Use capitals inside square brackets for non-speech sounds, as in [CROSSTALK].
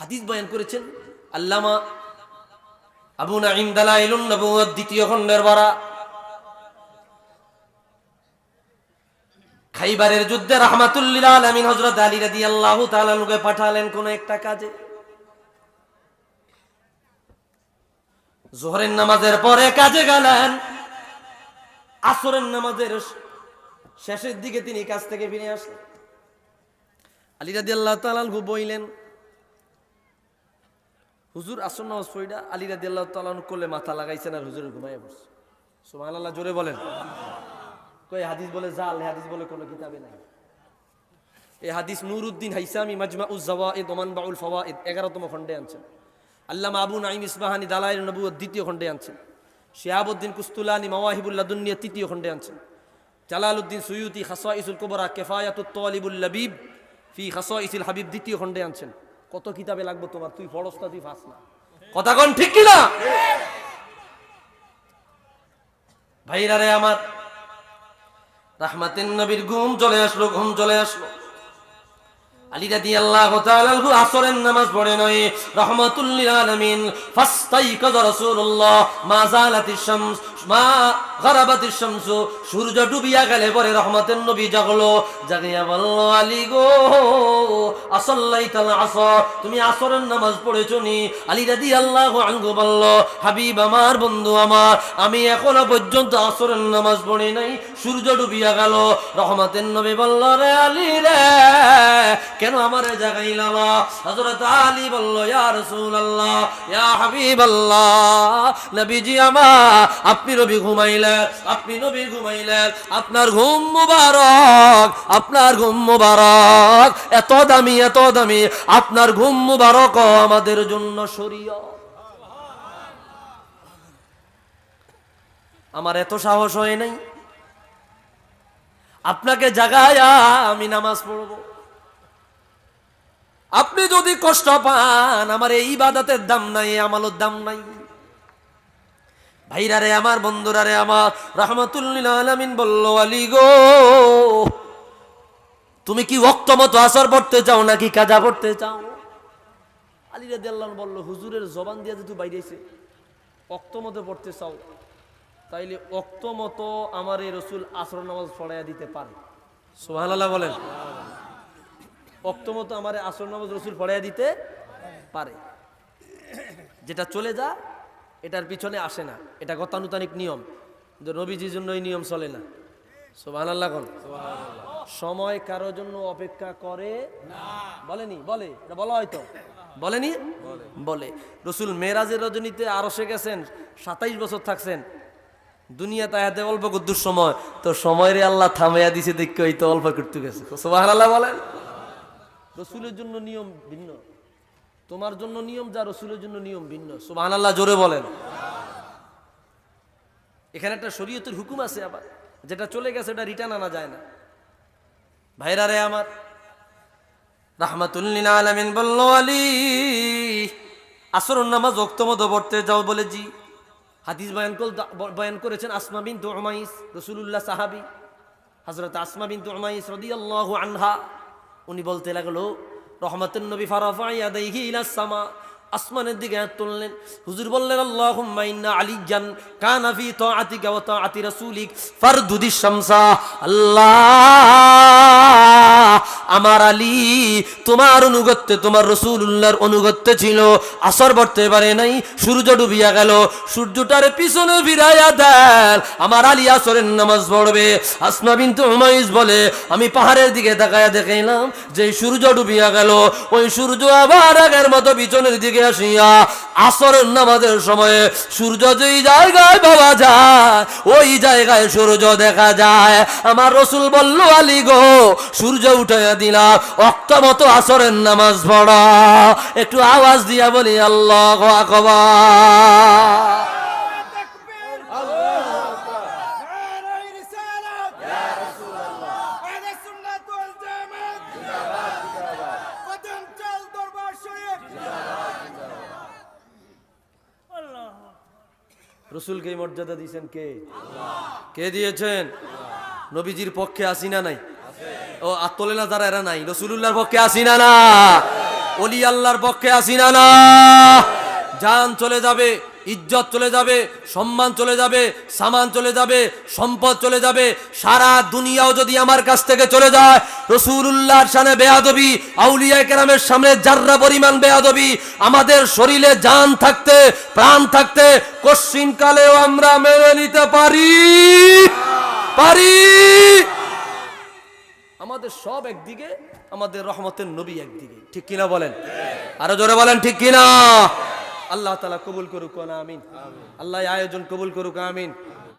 হাদিস বয়ান করেছেন আল্লামা আবু নাইম দালাইলুন নবুয়ত দ্বিতীয় খণ্ডের বারা। খাইবারের যুদ্ধে রহমাতুল্লিল আলমিন হজরত আলী রাদি আল্লাহ তালানুকে পাঠালেন কোন একটা কাজে। জোহরের নামাজের পরে কাজে গেলেন। আসরের নামাজের শেষের দিকে তিনি কাজ থেকে ফিরে আসলেন। আলী রাদি আল্লাহ তালানহু বইলেন হুজুর আসর নামাজ পড়িটা আলী রাদি আল্লাহ তালান করলে মাথা লাগাইছেন আর হুজুরের ঘুমাইয়া পড়ছে। সোমান আল্লাহ জোরে বলেন। কই, হাদিস বলে জাল হাদিস বলে কোনো কিতাবে নাই। এই হাদিস নুরুদ্দিন হাইসামি মাজমা উজ্জাওয়াইদ ওমান বাউল ফওয়াইদ এগারোতম খণ্ডে আনছেন। আল্লামা আবু নাইম ইসবাহানি দালাইল নবু দ্বিতীয় খণ্ডে আনছেন। শিহাবুদ্দিন কুস্তুলানি মাওয়াহিবুল্লাহ দুনিয়া তৃতীয় খণ্ডে আনছেন। জালালউদ্দিন সুয়ুতি খাসাইসুল কুবরা কেফায়াতুত তালিবুল ফি খাসাইসিল হাবিব দ্বিতীয় খণ্ডে আনছেন। কত কিতাবে লাগবে তোমার? তুই ফরস্তা তুই ফাস না। [LAUGHS] কথা কোন ঠিক কি না ভাইরা রে আমার, রাহমাতিন নবীর ঘুম চলে আসলো, ঘুম চলে আসলো। আলী রাদি আল্লাহ নামাজ পড়ে মা গারাবাতিশ শামস, সূর্য ডুবিয়া গেলে পরে রহমতের নবী জাগলো। জাগিয়া বলল, আলী গো, আসাল্লাইতাল আসর, তুমি আসরের নামাজ পড়েছো নি? আলী আল্লাহ আনহু বলল, হাবিব আমার, বন্ধু আমার, আমি এখনও পর্যন্ত আসরের নামাজ পড়ি নাই, সূর্য ডুবিয়া গেল। রহমতের নবী বলল, রে আলী রে, কেন আমার জাগাইলাম? হযরত আলী বলল, ইয়া রাসূলুল্লাহ, ইয়া হাবিবাল্লাহ, নবীজি আমার আপনি নবী ঘুমাইলেন, আপনি নবী ঘুমাইলেন, আপনার ঘুম মুবারক, আপনার ঘুম মুবারক, এত দামি এত দামি, আপনার ঘুম মুবারক আমাদের জন্য শরীয়ত আমার এত সাহস হয় নাই। আপনাকে জাগায়া আমি নামাজ পড়ব। আপনি যদি কষ্ট পান, আমার এই ইবাদতের দাম নাই আমালোর দাম নাই। ভাইরা রে আমার, বন্ধুরা রে আমার, রহমতুল্লিল আলমিন বলল, আলী গো, তুমি কি ওক্ত মতো আসর পড়তে চাও নাকি কাজা পড়তে চাও? আলী রাদি আল্লাহ বলল, হুজুরের জবান দিয়ে যেহেতু বাইরেছে অক্ত মতো পড়তে চাও, তাইলে অক্ত মতো আমার এই রসুল আসর নামাজ পড়াইয়া দিতে পারে। সোহান বলেন। অক্ত মতো আমার আসর নামাজ রসুল পড়াইয়া দিতে পারে। যেটা চলে যা এটার পিছনে আসে না। এটা গতানুতানিক নিয়ম। কিন্তু নবীজির জন্য এই নিয়ম চলে না। সোহান আল্লাহ সময় কারোর জন্য অপেক্ষা করে বলেনি? বলে? এটা বলা হয়তো বলেনি? বলে। রসুল মেরাজের রজনীতে আরও সে গেছেন, সাতাইশ বছর থাকছেন। দুনিয়া তাহাতে অল্প কুদ্দুর সময়। তো সময় রে আল্লাহ থামাইয়া দিছে, দেখে অল্প করতে গেছে। সোবাহ আল্লাহ বলেন। রসুলের জন্য নিয়ম ভিন্ন। তোমার জন্য নিয়ম যা রসুলের জন্য নিয়ম ভিন্ন। সোবাহ আল্লাহ জোরে বলেন। এখানে একটা শরীয়তের হুকুম আছে আবার। যেটা চলে গেছে এটা রিটার্ন আনা যায় না। ভাইরা রে আমার রাহমাতুল্লিল আলামিন বলল, আলী আসর নামাজ ওক্তমত পড়তে যাও বলে জি। হাদিস বয়ান বয়ান করেছেন আসমা বিন উমাইস, রসুলুল্লাহ সাহাবি। হজরত আসমা বিন উমাইস রাদিয়াল্লাহু আনহা, উনি বলতে লাগল রহমতুন নবী ফারাফা ইয়াদাইহি ইলা সামা আসমানের দিকে হাত তুললেন। হুজুর বললেন, আল্লাহুম্মা ইন্না আলিজান কানা ফি তাআতিকা ওয়া তাআতি রাসূলিক ফারদুদিশ শামসা। আল্লাহ, আমার আলী, তোমার অনুগত্যে, তোমার রসুল্লাহর অনুগত্যে ছিল। আসর পড়তে পারে নাই, সূর্য ডুবিয়া গেল। সূর্যটার পিছনে ফিরাইয়া দেন। আমার আলী আসরের নামাজ পড়বে। আসমা বিনতে উমাইস বলে, আমি পাহাড়ের দিকে তাকায়া দেখাইলাম যে সূর্য ডুবিয়া গেল। ওই সূর্য আবার আগের মতো পিছনের দিকে আসিয়া আসরের নামাজের সময়ে সূর্য যেই জায়গায় পাওয়া যায়, ওই জায়গায় সূর্য দেখা যায়। আমার রসুল বলল, আলী গো, সূর্য উঠাইয়া দিলাম, অক্ত মতো আসরের নামাজ পড়া। একটু আওয়াজ দিয়া বলি, আল্লাহ আকবার। রসুলকে মর্যাদা দিয়েছেন কে? কে দিয়েছেন? নবীজির পক্ষে আসি না নাই। ও আর তোলে না যারা এরা নাই। রসুল্লাহর পক্ষে আসি না। না অলি আল্লাহর পক্ষে আসি না। না যান চলে যাবে। ইজ্জত চলে যাবে, সম্মান চলে যাবে, সামান চলে যাবে, সম্পদ চলে যাবে, সারা দুনিয়াও যদি আমার কাছ থেকে চলে যায় রসুল্লাহর সামনে বেয়াদবি, আউলিয়া কেরামের সামনে জাররা পরিমাণ বেয়াদবি, আমাদের শরীরে জান থাকতে, প্রাণ থাকতে কশ্চিন কালেও আমরা মেনে নিতে পারি। পারি। আমাদের সব একদিকে, আমাদের রহমতের নবী একদিকে। ঠিক কিনা বলেন? আরও জোরে বলেন, ঠিক কিনা? আল্লাহ তালা কবুল করুক আমিন। আল্লাহ আয়োজন কবুল করুক আমিন।